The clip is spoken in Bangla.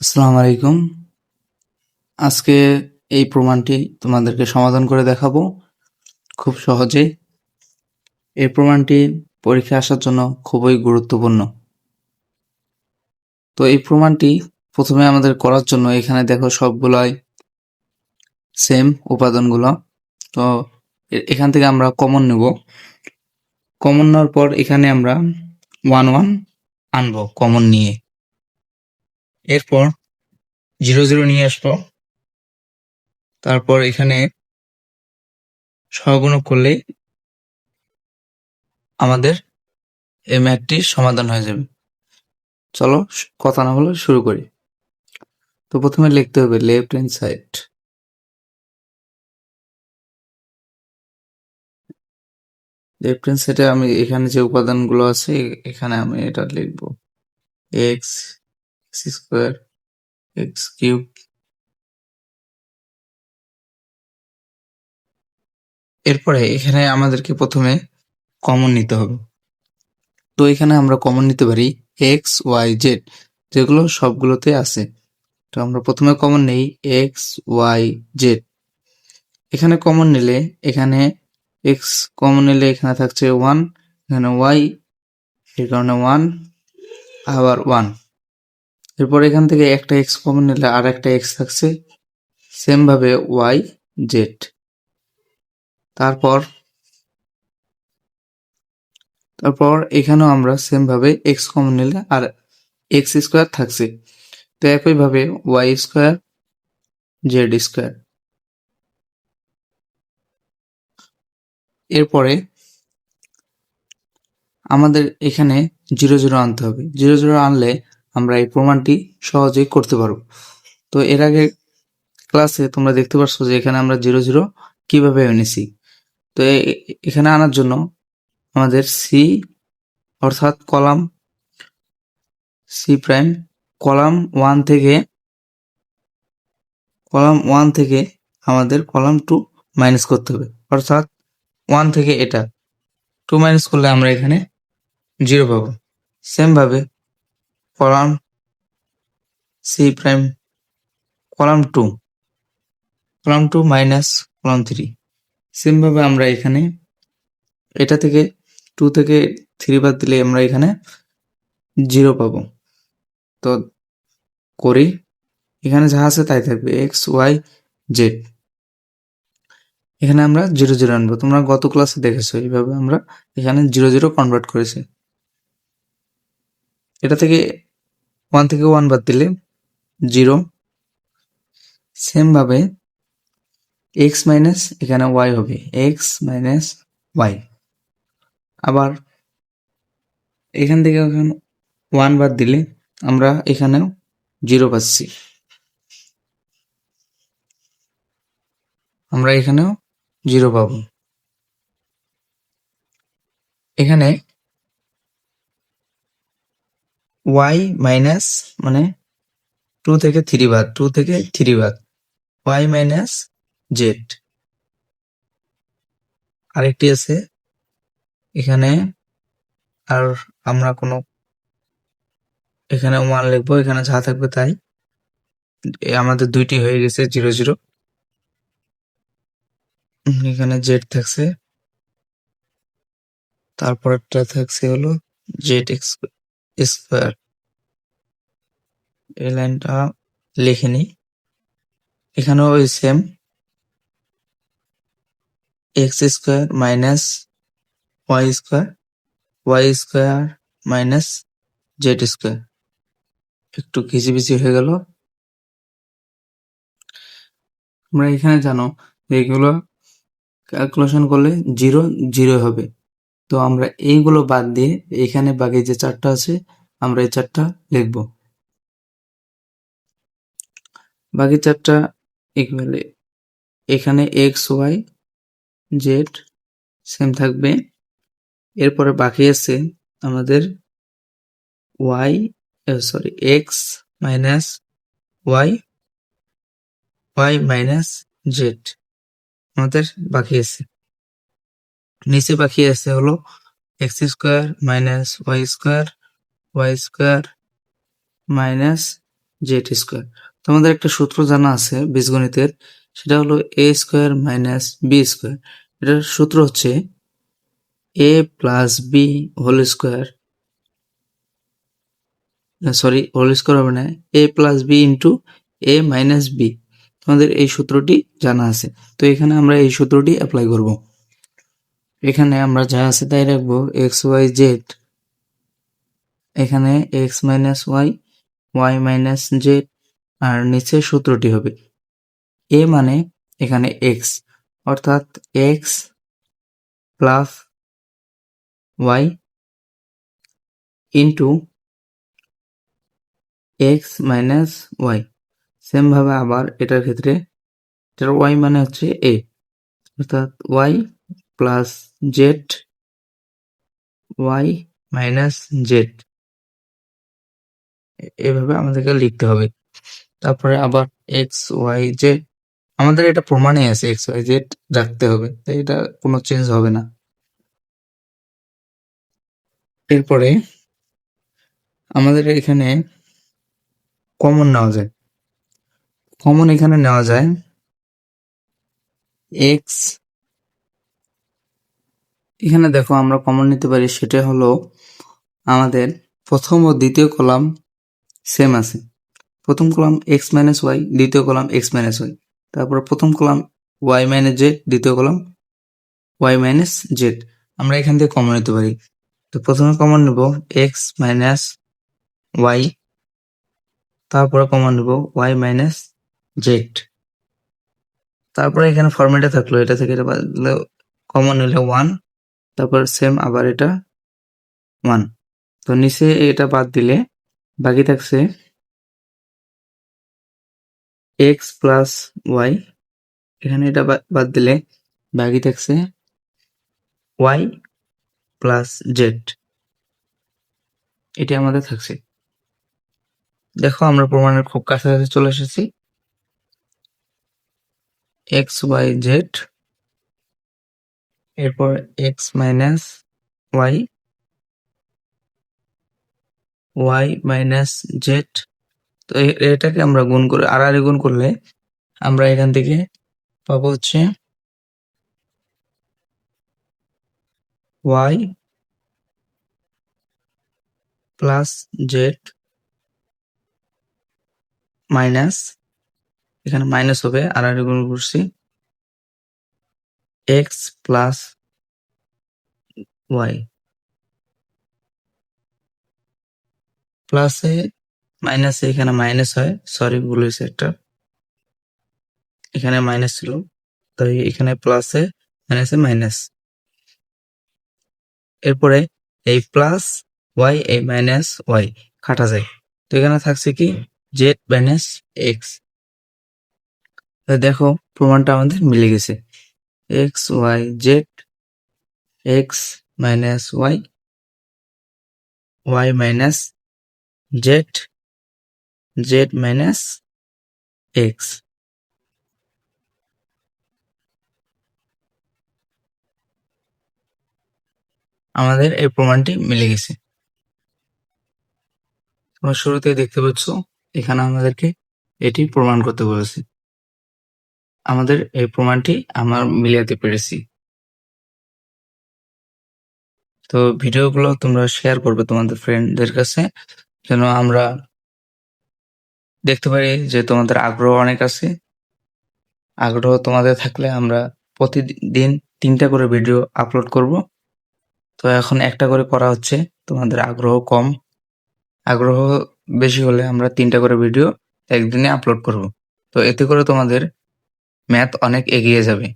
আসসালামু আলাইকুম। আজকে এই প্রমাণটি তোমাদেরকে সমাধান করে দেখাবো খুব সহজে এই প্রমাণটি পরীক্ষা আসার জন্য খুবই গুরুত্বপূর্ণ। তো এই প্রমাণটি প্রথমে আমাদের করার জন্য এখানে দেখো সবগুলাই সেম উপাদানগুলো। তো এখান থেকে আমরা কমন নেব। কমন নেওয়ার পর এখানে আমরা ওয়ান ওয়ান আনব কমন নিয়ে। এরপর জিরো জিরো নিয়ে আসব তারপর এখানে সহগুণক করলে আমাদের এই ম্যাথটির সমাধান হয়ে যাবে। চলো কথা না বলে শুরু করি। তো প্রথমে লিখতে হবে left hand side left hand সাইডে আমি এখানে যে উপাদানগুলো আছে এখানে আমি এটা লিখব। X x square x cube এরপরে এখানে আমাদেরকে প্রথমে কমন নিতে হবে। তো এখানে আমরা কমন নিতে পারি এক্স ওয়াই জেড যেগুলো সবগুলোতে আছে। তো আমরা প্রথমে কমন নেই এক্স ওয়াই জেড এখানে কমন নিলে এখানে এক্স কমন নিলে এখানে থাকছে ওয়ান এখানে ওয়াই এর কারণে ওয়ান আবার ওয়ান এরপর এখান থেকে একটা এক্স কমন নিলে আর একটা এক্স থাকছে সেম ভাবে ওয়াই জেড তারপর তারপর এখানেও আমরা সেম ভাবে এক্স কমন নিলে আর এক্স স্কোয়ার থাকছে। তো একইভাবে ওয়াই স্কোয়ার জেড স্কোয়ার এরপরে আমাদের এখানে জিরো জিরো আনতে হবে। জিরো জিরো আনলে আমরা এই প্রমাণটি সহজেই করতে পারব। তো এর আগে ক্লাসে তোমরা দেখতে পাচ্ছ যে এখানে আমরা জিরো জিরো কীভাবে এনেছি। তো এখানে আনার জন্য আমাদের সি অর্থাৎ column C prime column one থেকে, কলাম ওয়ান থেকে আমাদের কলাম টু মাইনাস করতে হবে। অর্থাৎ ওয়ান থেকে এটা। টু মাইনাস করলে আমরা এখানে জিরো পাবো। সেম ভাবে column C prime column two column two minus column three same ভাবে আমরা এখানে এটা থেকে টু থেকে থ্রি বাদ দিলে আমরা এখানে জিরো পাবো। তো করি। এখানে যা আছে তাই থাকবে। এক্স ওয়াই জেড এখানে আমরা জিরো জিরো আনব। তোমরা গত ক্লাসে দেখেছ, এইভাবে আমরা এখানে জিরো জিরো কনভার্ট করেছি। এটা থেকে ওয়ান থেকে ওয়ান বাদ দিলে জিরো। সেম ভাবে এক্স মাইনাস এখানে ওয়াই হবে, এক্স মাইনাস ওয়াই। আবার এখান থেকে এখানে ওয়ান বাদ দিলে আমরা এখানেও জিরো পাচ্ছি। আমরা এখানেও জিরো পাবো। এখানে ওয়াই মাইনাস মানে টু থেকে থ্রি বাদ টু থেকে থ্রি বাদ ওয়াই মাইনাস জেড আরেকটি আছে, এখানে আর আমরা কোনো এখানে ওয়ান লিখব, এখানে যা থাকবে তাই। আমাদের দুইটি হয়ে গেছে জিরো জিরো এখানে জেড থাকছে। তারপর একটা থাকছে হলো জেড এক্স স্কোয়ার। এই লাইনটা লিখে নিই। এখানেও ওই same x square minus y square y square minus z square একটু ঘিচিবিচি হয়ে গেল। তোমরা এখানে জানো এগুলো ক্যালকুলেশন করলে জিরো জিরো হবে। তো আমরা এইগুলো বাদ দিয়ে এখানে বাকি যে চারটা আছে আমরা এই চারটা লিখব। বাকি চারটা ইকুয়ালে এখানে এক্স ওয়াই জেড সেম থাকবে। এরপরে বাকি আছে আমাদের y sorry x minus y y minus z আমাদের বাকি আছে। নিচে বাকি আছে হলো x square minus y square y square minus z square. তোমাদের একটা সূত্র জানা আছে বীজগণিতের, সেটা হলো a square minus b square. এটার সূত্র হচ্ছে a plus b whole square. Sorry, whole square হবে না, a plus b into a minus b. তোমাদের এই সূত্রটি জানা আছে। তো এখানে আমরা এই সূত্রটি অ্যাপ্লাই করব। এখানে আমরা যা আছে তাই রাখব, এক্স ওয়াই জেড এখানে x minus y y minus z আর নিচে সূত্রটি হবে এ মানে এখানে এক্স অর্থাৎ x plus y into x minus y সেমভাবে আবার এটার ক্ষেত্রে, এটার ওয়াই মানে হচ্ছে এ অর্থাৎ y plus z y minus z এভাবে আমাদেরকে লিখতে হবে। তারপরে আবার এক্স ওয়াই জেড আমাদের এটা প্রমাণে আছে এক্স ওয়াই জেড রাখতে হবে, তাই এটা কোনো চেঞ্জ হবে না। এরপরে আমাদের এখানে কমন নেওয়া যায়। কমন এখানে নেওয়া যায় এক্স এখানে দেখো আমরা কমন নিতে পারি, সেটা হলো আমাদের প্রথম ও দ্বিতীয় কলাম সেম আছে। প্রথম কলাম এক্স মাইনাস ওয়াই দ্বিতীয় কলাম এক্স মাইনাস ওয়াই তারপর প্রথম কলাম ওয়াই মাইনাস জেড দ্বিতীয় কলাম ওয়াই মাইনাস জেড আমরা এখান থেকে কমন নিতে পারি। তো প্রথমে কমন নেব এক্স মাইনাস ওয়াই তারপরে কমন নেব ওয়াই মাইনাস জেড তারপরে এখানে ফরম্যাটে থাকল, এটা থেকে এটা কমন নিলে ওয়ান তারপর সেম আবার এটা ওয়ান তো নিচে এটা বাদ দিলে বাকি থাকছে এক্স প্লাস ওয়াই এখানে এটা বাদ দিলে বাকি থাকছে ওয়াই প্লাস জেড এটি আমাদের থাকছে। দেখো আমরা প্রমাণের খুব কাছাকাছি চলে এসেছি। এক্স ওয়াই জেড এরপর x minus y y minus z তো এটাকে আমরা গুণ করে আর আর গুণ করলে আমরা এখান থেকে পাবো হচ্ছে ওয়াই প্লাস জেড মাইনাস এখানে মাইনাস হবে আর আর গুণ করছি এক্স প্লাস ওয়াই প্লাসে মাইনাসে এখানে মাইনাস হয়। সরি ভুল হয়েছে একটা। এখানে মাইনাস ছিল। তাই এখানে প্লাসে মাইনাসে মাইনাস এরপরে এই প্লাস ওয়াই এই মাইনাস ওয়াই কাটা যায়। তো এখানে থাকছে কি? জেড মাইনাস এক্স দেখো, প্রমাণটা আমাদের মিলে গেছে। X y z x minus y y minus z z minus x. আমাদের এই প্রমাণটি মিলে গেছে। তোমরা শুরুতে দেখতে পাচ্ছ, এখানে আমাদেরকে এটি প্রমাণ করতে বলেছে। আমাদের এই প্রমাণটি আমরা মিলাতে পেরেছি। তো ভিডিওগুলো তোমরা শেয়ার করবে তোমাদের ফ্রেন্ডদের কাছে। যেন আমরা দেখতে পারি যে তোমাদের আগ্রহ অনেক আছে। আগ্রহ তোমাদের থাকলে আমরা প্রতিদিন তিনটা করে ভিডিও আপলোড করব। তো এখন একটা করে করা হচ্ছে, তোমাদের আগ্রহ কম। আগ্রহ বেশি হলে আমরা তিনটা করে ভিডিও একদিনে আপলোড করব। তো এতে করে তোমাদের ম্যাথ অনেক এগিয়ে যাবে।